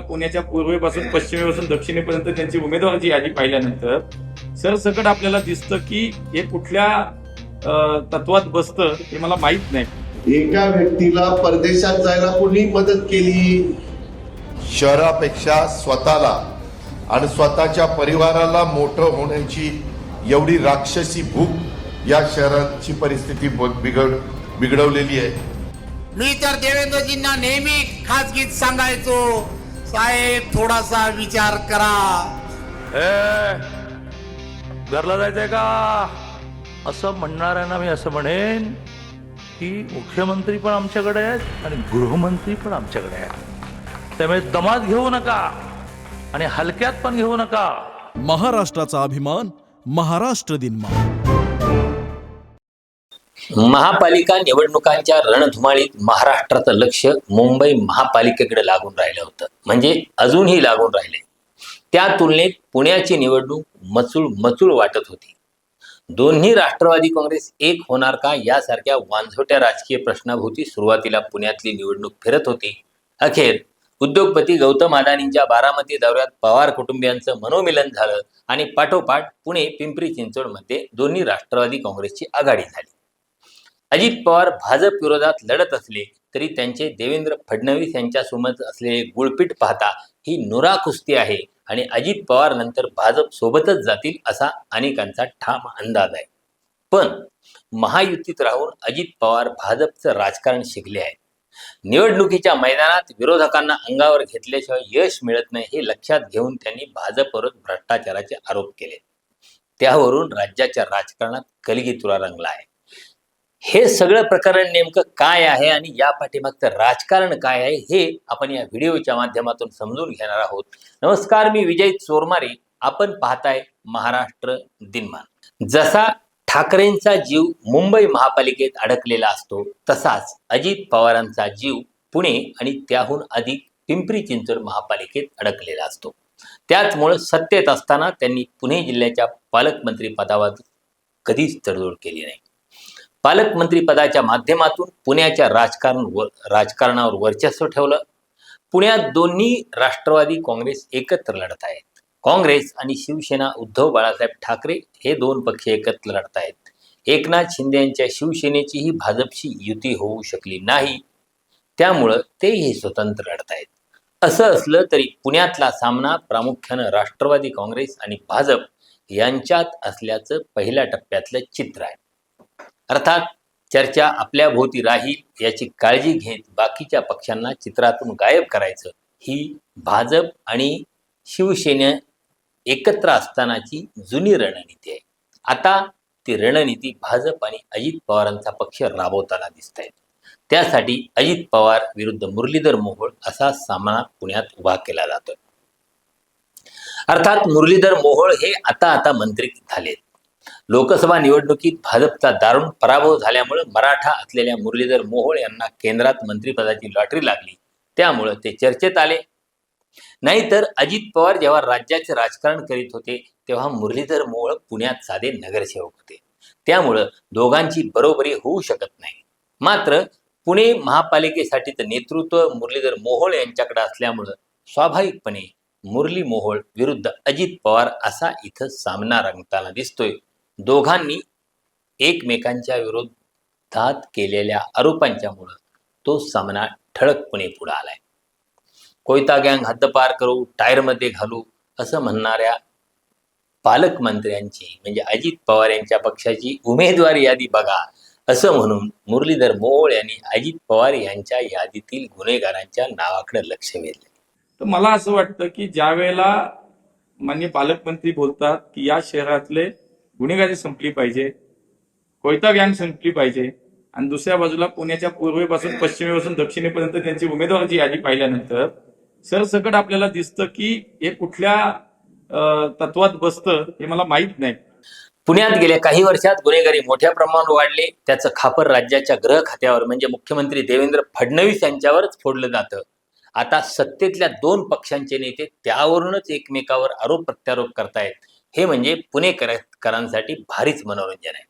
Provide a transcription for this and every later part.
पुण्याच्या पूर्वेपासून पश्चिमेपासून दक्षिणेपर्यंत त्यांची उमेदवाराची यादी पाहिल्यानंतर सरसकट आपल्याला दिसतं की हे कुठल्या तत्वात बसतं हे मला माहीत नाही. एका व्यक्तीला परदेशात जायला कोणी मदत केली? शहरापेक्षा स्वतःला आणि स्वतःच्या परिवाराला मोठं होण्याची एवढी राक्षसी भूक या शहराची परिस्थिती बिघड बिघडवलेली आहे. मी तर देवेंद्रजींना नेहमी खासगीत सांगायचो. साहेब थोडासा विचार करा. ए घरला जायचंय का? असं म्हणणार आहे ना मी असं म्हणेन की मुख्यमंत्री पण आमच्याकडे आहेत आणि गृहमंत्री पण आमच्याकडे आहेत. त्यामुळे दमात घेऊ नका आणि हलक्यात पण घेऊ नका. महाराष्ट्राचा अभिमान महाराष्ट्र दिनमा महापालिका निवडणुकांच्या रणधुमाळीत महाराष्ट्राचं लक्ष मुंबई महापालिकेकडे लागून राहिलं होतं. म्हणजे अजूनही लागून राहिले. त्या तुलनेत पुण्याची निवडणूक मचूळ मचूळ वाटत होती. दोन्ही राष्ट्रवादी काँग्रेस एक होणार का यासारख्या वांझोट्या राजकीय प्रश्नाभोवती सुरुवातीला पुण्यातली निवडणूक फिरत होती. अखेर उद्योगपती गौतम अदानींच्या बारामती दौऱ्यात पवार कुटुंबियांचं मनोमिलन झालं आणि पाठोपाठ पुणे पिंपरी चिंचवडमध्ये दोन्ही राष्ट्रवादी काँग्रेसची आघाडी झाली. अजित पवार भाजप विरोधात लढत असले तरी त्यांचे देवेंद्र फडणवीस यांच्यासोबत असलेले गुळपीट पाहता ही नुरा कुस्ती आहे आणि अजित पवार नंतर भाजप सोबतच जातील असा अनेकांचा ठाम अंदाज आहे. पण महायुतीत राहून अजित पवार भाजपचं राजकारण शिकले आहे निवडणुकीच्या मैदानात विरोधकांना अंगावर घेतल्याशिवाय यश मिळत नाही हे लक्षात घेऊन त्यांनी भाजपवर भ्रष्टाचाराचे आरोप केले. त्यावरून राज्याच्या राजकारणात कलगीतुरा रंगला आहे. हे सगळं प्रकरण नेमकं काय आहे आणि या पाठीमागचं राजकारण काय आहे हे आपण या व्हिडिओच्या माध्यमातून समजून घेणार आहोत. नमस्कार मी विजय चोरमारे. आपण पाहताय महाराष्ट्र दिनमान. जसा ठाकरेंचा जीव मुंबई महापालिकेत अडकलेला असतो तसाच अजित पवारांचा जीव पुणे आणि त्याहून अधिक पिंपरी चिंचवड महापालिकेत अडकलेला असतो. त्याचमुळे सत्तेत असताना त्यांनी पुणे जिल्ह्याच्या पालकमंत्री पदावर कधीच तडजोड केली नाही. पालकमंत्रीपदाच्या माध्यमातून पुण्याच्या राजकारण व राजकारणावर वर्चस्व ठेवलं. पुण्यात दोन्ही राष्ट्रवादी काँग्रेस एकत्र लढत आहेत. काँग्रेस आणि शिवसेना उद्धव बाळासाहेब ठाकरे हे दोन पक्ष एकत्र लढत आहेत. एकनाथ शिंदे यांच्या शिवसेनेचीही भाजपशी युती होऊ शकली नाही. त्यामुळं तेही स्वतंत्र लढत आहेत. असं असलं तरी पुण्यातला सामना प्रामुख्यानं राष्ट्रवादी काँग्रेस आणि भाजप यांच्यात असल्याचं पहिल्या टप्प्यातलं चित्र आहे. अर्थात चर्चा आपल्या भोवती राहील याची काळजी घेत बाकीच्या पक्षांना चित्रातून गायब करायचं. ही भाजप आणि शिवसेना एकत्र असतानाची जुनी रणनीती आहे. आता ती रणनीती भाजप आणि अजित पवारांचा पक्ष राबवताना दिसत आहेत त्यासाठी अजित पवार विरुद्ध मुरलीधर मोहोळ असा सामना पुण्यात उभा केला जातोय. अर्थात मुरलीधर मोहोळ हे आता आता मंत्री झालेत. लोकसभा निवडणुकीत भाजपचा दारुण पराभव झाल्यामुळे मराठा असलेल्या मुरलीधर मोहोळ यांना केंद्रात मंत्रिपदाची लॉटरी लागली. त्यामुळं ते चर्चेत आले. नाहीतर अजित पवार जेव्हा राज्याचे राजकारण करीत होते तेव्हा मुरलीधर मोहोळ पुण्यात साधे नगरसेवक होते. त्यामुळं दोघांची बरोबरी होऊ शकत नाही. मात्र पुणे महापालिकेसाठीचं नेतृत्व मुरलीधर मोहोळ यांच्याकडे असल्यामुळं स्वाभाविकपणे मुरली मोहोळ विरुद्ध अजित पवार असा इथं सामना रंगताना दिसतोय. दोघांनी एकमेकांच्या विरोधात केलेल्या आरोपांच्यामुळं तो सामना ठळकपणे पुढे आलाय. कोयता गँग हद्दपार करू टायरमध्ये घालू असं म्हणणाऱ्या पालकमंत्र्यांची म्हणजे अजित पवार यांच्या पक्षाची उमेदवारी यादी बघा असं म्हणून मुरलीधर मोहोळ यांनी अजित पवार यांच्या यादीतील गुन्हेगारांच्या नावाकडे लक्ष वेधले तर मला असं वाटतं की ज्या वेळेला माननीय पालकमंत्री बोलतात की या शहरातले गुन्हेगारी संपली पाहिजे कोयता गँग संपली पाहिजे आणि दुसऱ्या बाजूला पुण्याच्या पूर्वेपासून पश्चिमेपासून दक्षिणेपर्यंत त्यांची उमेदवाराची यादी पाहिल्यानंतर सरसकट आपल्याला दिसतं की हे कुठल्या तत्वात बसतं हे मला माहीत नाही. पुण्यात गेल्या काही वर्षात गुन्हेगारी मोठ्या प्रमाणावर वाढली. त्याचं खापर राज्याच्या गृह खात्यावर म्हणजे मुख्यमंत्री देवेंद्र फडणवीस यांच्यावरच फोडलं जातं. आता सत्तेतल्या दोन पक्षांचे नेते त्यावरूनच एकमेकावर आरोप प्रत्यारोप करतायत. हे म्हणजे पुणेकरांसाठी भारीच मनोरंजन आहे.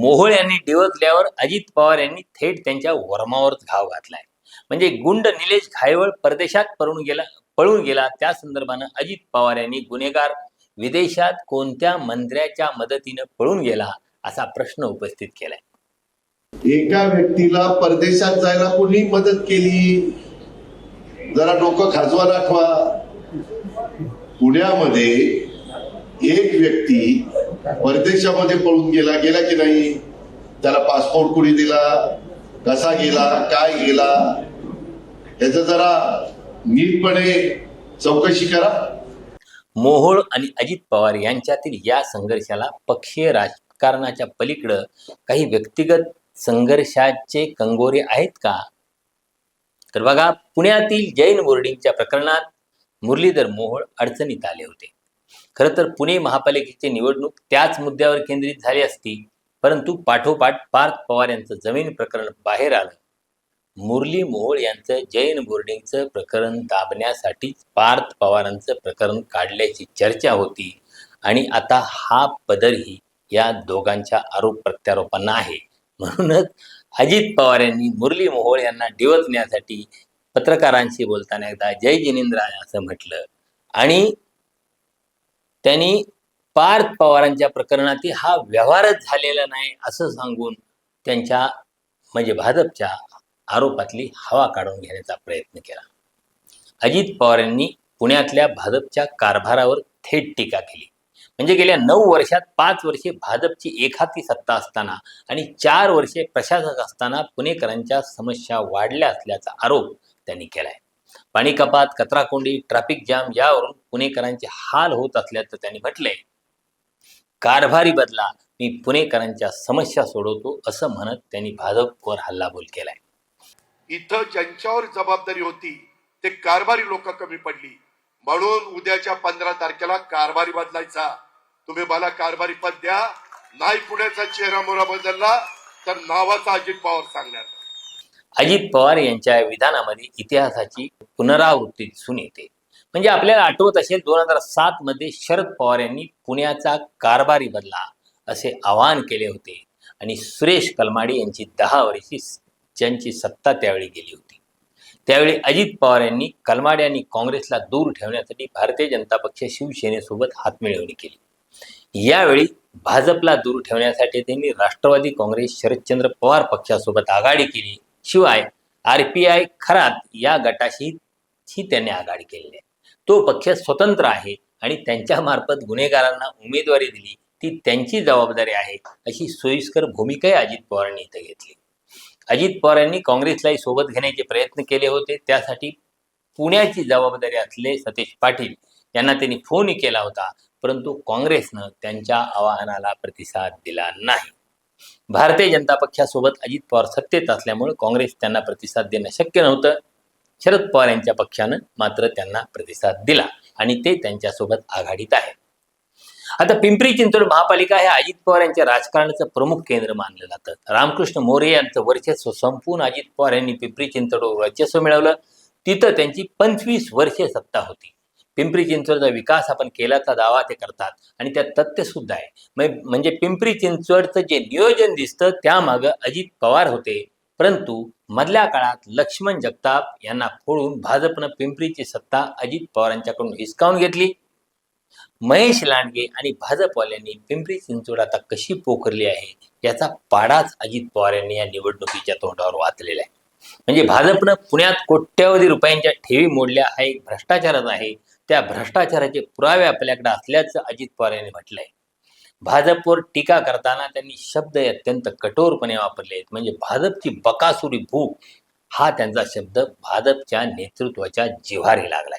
मोहोळ यांनी डिवचल्यावर अजित पवार यांनी थेट त्यांच्या वर्मावरच घाव घातलाय. म्हणजे गुंड निलेश घायवळ परदेशात पळून गेला पळून गेला. त्या संदर्भानं अजित पवार यांनी गुन्हेगार विदेशात कोणत्या मंत्र्याच्या मदतीनं पळून गेला असा प्रश्न उपस्थित केलाय. एका व्यक्तीला परदेशात जायला कोणी मदत केली? जरा डोकं खाजवा दाखवा. पुण्यामध्ये एक व्यक्ती परदेशामध्ये पळून गेला गेला की नाही? त्याला पासपोर्ट कुणी दिला? कसा गेला? काय गेला? याचं जरा नीटपणे चौकशी करा. मोहोळ आणि अजित पवार यांच्यातील या संघर्षाला पक्षीय राजकारणाच्या पलीकडं काही व्यक्तिगत संघर्षाचे कंगोरे आहेत का? तर बघा पुण्यातील जैन बोर्डिंगच्या प्रकरणात मुरलीधर मोहोळ अडचणीत आले होते. खरं तर पुणे महापालिकेची निवडणूक त्याच मुद्द्यावर केंद्रित झाली असती परंतु पाठोपाठ पार्थ पवार यांचं जमीन प्रकरण बाहेर आलं. मुरली मोहोळ यांचं जैन बोर्डिंगचं प्रकरण दाबण्यासाठीच पार्थ पवारांचं प्रकरण काढल्याची चर्चा होती आणि आता हा पदरही या दोघांच्या आरोप प्रत्यारोपांना आहे. म्हणूनच अजित पवार यांनी मुरली मोहोळ यांना डिवचण्यासाठी पत्रकारांशी बोलताना एकदा जय जिनेंद्र असं म्हटलं. आणि त्यांनी पार्थ पवारांच्या प्रकरणातील हा व्यवहारच झालेला नाही असं सांगून त्यांच्या म्हणजे भाजपच्या आरोपातली हवा काढून घेण्याचा प्रयत्न केला. अजित पवार यांनी पुण्यातल्या भाजपच्या कारभारावर थेट टीका केली. म्हणजे गेल्या नऊ वर्षात पाच वर्षे भाजपची एखादी सत्ता असताना आणि चार वर्षे प्रशासक असताना पुणेकरांच्या समस्या वाढल्या असल्याचा आरोप त्यांनी केलाय. पाणी कपात कचरा कोंडी ट्रॅफिक जाम यावरून पुणेकरांचे हाल होत असल्याचं त्यांनी म्हटलंय. कारभारी बदला मी पुणेकरांच्या समस्या सोडवतो असं म्हणत त्यांनी भाजपवर हल्लाबोल केलाय. इथं ज्यांच्यावर जबाबदारी होती ते कारभारी लोक कमी पडली. म्हणून उद्याच्या पंधरा तारखेला कारभारी बदलायचा. तुम्ही मला कारभारी पद द्या. नाही पुण्याचा चेहरा मोरा बदलला तर नावाचा अजित पवार सांगणार. अजित पवार यांच्या विधानामध्ये इतिहासाची पुनरावृत्ती दिसून येते. म्हणजे आपल्याला आठवत असेल दोन हजार सात मध्ये शरद पवार यांनी पुण्याचा कारभारी बदला असे आवाहन केले होते. आणि सुरेश कलमाडी यांची दहा वर्षी ज्यांची सत्ता त्यावेळी गेली होती. त्यावेळी अजित पवार यांनी कलमाडे आणि काँग्रेसला दूर ठेवण्यासाठी भारतीय जनता पक्ष शिवसेनेसोबत हातमिळवणी केली. यावेळी भाजपला दूर ठेवण्यासाठी त्यांनी राष्ट्रवादी काँग्रेस शरदचंद्र पवार पक्षासोबत आघाडी केली. शिवाय आर पी आय खरात या गटाशी ही त्यांनी आघाडी केलेली आहे. तो पक्ष स्वतंत्र आहे आणि त्यांच्या मार्फत गुन्हेगारांना उमेदवारी दिली ती त्यांची जबाबदारी आहे अशी सोयीस्कर भूमिकाही अजित पवारांनी इथं घेतली. अजित पवार यांनी काँग्रेसलाही सोबत घेण्याचे प्रयत्न केले होते. त्यासाठी पुण्याची जबाबदारी असले सतेज पाटील यांना त्यांनी फोन केला होता परंतु काँग्रेसनं त्यांच्या आवाहनाला प्रतिसाद दिला नाही. भारतीय जनता पक्षासोबत अजित पवार सत्तेत असल्यामुळे काँग्रेस त्यांना प्रतिसाद देणं शक्य नव्हतं. शरद पवार यांच्या पक्षानं मात्र त्यांना प्रतिसाद दिला आणि ते त्यांच्यासोबत आघाडीत आहे आता पिंपरी चिंचवड महापालिका हे अजित पवार यांच्या राजकारणाचं प्रमुख केंद्र मानलं जातं. रामकृष्ण मोरे यांचं वर्चस्व संपून अजित पवार यांनी पिंपरी चिंचवडवर वर्चस्व मिळवलं. तिथं त्यांची पंचवीस वर्षे सत्ता होती. पिंपरी चिंचवडचा विकास आपण केल्याचा दावा ते करतात. आणि त्यात तथ्य सुद्धा आहे. म्हणजे- पिंपरी चिंचवडचं जे नियोजन दिसतं त्यामागं अजित पवार होते. परंतु मधल्या काळात लक्ष्मण जगताप यांना फोडून भाजपनं पिंपरीची सत्ता अजित पवारांच्याकडून हिसकावून घेतली. महेश लांडगे आणि भाजपवाल्यांनी पिंपरी चिंचवड आता कशी पोखरली आहे याचा पाडाच अजित पवार यांनी या निवडणुकीच्या तोंडावर वाचलेला आहे. म्हणजे भाजपनं पुण्यात कोट्यवधी रुपयांच्या ठेवी मोडल्या हा एक भ्रष्टाचारच आहे. त्या भ्रष्टाचाराचे पुरावे आपल्याकडे असल्याचं अजित पवार यांनी म्हटलंय. भाजपवर टीका करताना त्यांनी शब्द अत्यंत कठोरपणे वापरले आहेत म्हणजे भाजपची बकासुरी भूक हा त्यांचा शब्द भाजपच्या नेतृत्वाच्या जिव्हारी लागलाय.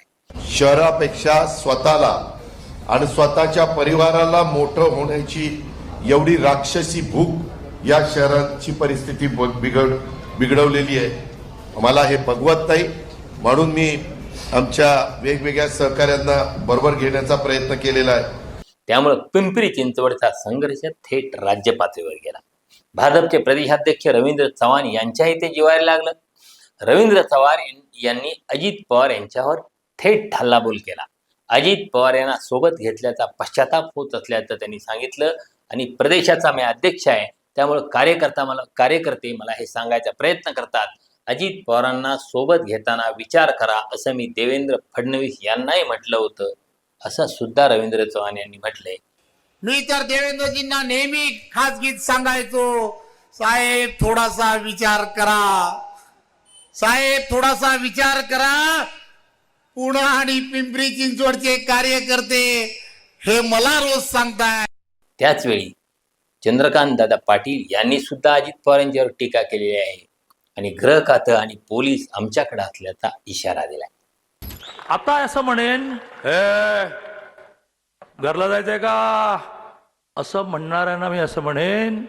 शहरापेक्षा स्वतःला आणि स्वतःच्या परिवाराला मोठं होण्याची एवढी राक्षसी भूक या शहराची परिस्थिती बिघड बिघडवलेली आहे. मला हे बघवत नाही. म्हणून मी आमच्या वेगवेगळ्या सहकाऱ्यांना बरोबर घेण्याचा प्रयत्न केलेला आहे. त्यामुळे पिंपरी चिंचवडचा संघर्ष थेट राज्य पातळीवर गेला. भाजपचे प्रदेशाध्यक्ष रवींद्र चव्हाण यांच्याही ते जिवायला लागलं. रवींद्र चव्हाण यांनी अजित पवार यांच्यावर थेट हल्लाबोल केला. अजित पवार यांना सोबत घेतल्याचा पश्चाताप होत असल्याचं त्यांनी सांगितलं आणि प्रदेशाचा मी अध्यक्ष आहे त्यामुळे कार्यकर्ता मला कार्यकर्ते मला हे सांगायचा प्रयत्न करतात. अजित पवारांना सोबत घेताना विचार करा असं मी देवेंद्र फडणवीस यांनाही म्हटलं होतं. असं सुद्धा रवींद्र चव्हाण यांनी म्हटलंय. मी तर देवेंद्रजींना नेहमी खासगीत सांगायचो. साहेब थोडासा विचार करा. साहेब थोडासा विचार करा. पुणे आणि पिंपरी चिंचवडचे कार्यकर्ते हे मला रोज सांगताय. त्याचवेळी चंद्रकांत दादा पाटील यांनी सुद्धा अजित पवार यांच्यावर टीका केलेली आहे. आणि गृह खातं आणि पोलीस आमच्याकडे असल्याचा इशारा दिलाय. आता असं म्हणेन घरला जायचंय का? असं म्हणणाऱ्यांना मी असं म्हणेन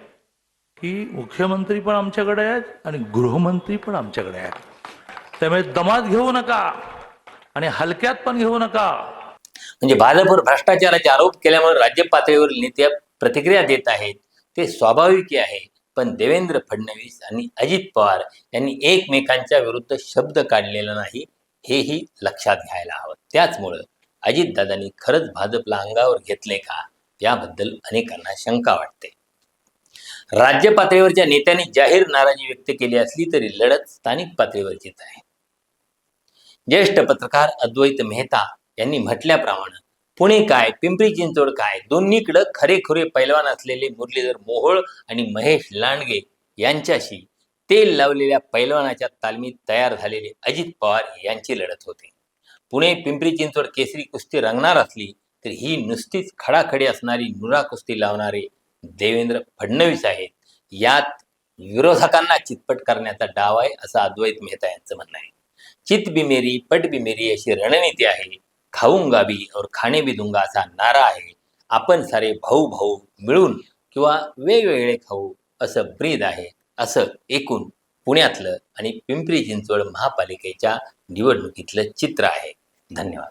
की मुख्यमंत्री पण आमच्याकडे आहेत आणि गृहमंत्री पण आमच्याकडे आहेत. त्यामुळे दमात घेऊ नका आणि हलक्यात पण घेऊ नका. म्हणजे भाजपवर भ्रष्टाचाराचे आरोप केल्यामुळे राज्य पातळीवर नेते प्रतिक्रिया देत आहेत ते स्वाभाविक आहे. पण देवेंद्र फडणवीस आणि अजित पवार यांनी एकमेकांच्या विरुद्ध शब्द काढलेला नाही हेही लक्षात घ्यायला हवं. त्याचमुळं अजितदादांनी खरंच भाजपला अंगावर घेतले का? याबद्दल अनेकांना शंका वाटते. राज्य पातळीवरच्या नेत्यांनी जाहीर नाराजी व्यक्त केली असली तरी लढत स्थानिक पातळीवरचीच आहे. ज्येष्ठ पत्रकार अद्वैत मेहता यांनी म्हटल्याप्रमाणे पुणे काय पिंपरी चिंचवड काय दोन्हीकडं खरेखुरे पैलवान असलेले मुरलीधर मोहोळ आणि महेश लांडगे यांच्याशी तेल लावलेल्या पैलवानाच्या तालमीत तयार झालेले अजित पवार यांची लढत होते. पुणे पिंपरी चिंचवड केसरी कुस्ती रंगणार असली तर ही नुसतीच खडाखडी असणारी नुरा कुस्ती लावणारे देवेंद्र फडणवीस आहेत. यात विरोधकांना चितपट करण्याचा डाव आहे असं अद्वैत मेहता यांचं म्हणणं आहे. चित बिमेरी पट बिमेरी अशी रणनीती आहे. खाऊंगा भी और खाणे भी दुंगा असा नारा आहे. आपण सारे भाऊ भाऊ मिळून किंवा वेगवेगळे खाऊ असं ब्रीद आहे असं एकूण पुण्यातलं आणि पिंपरी चिंचवड महापालिकेच्या निवडणुकीतलं चित्र आहे. धन्यवाद.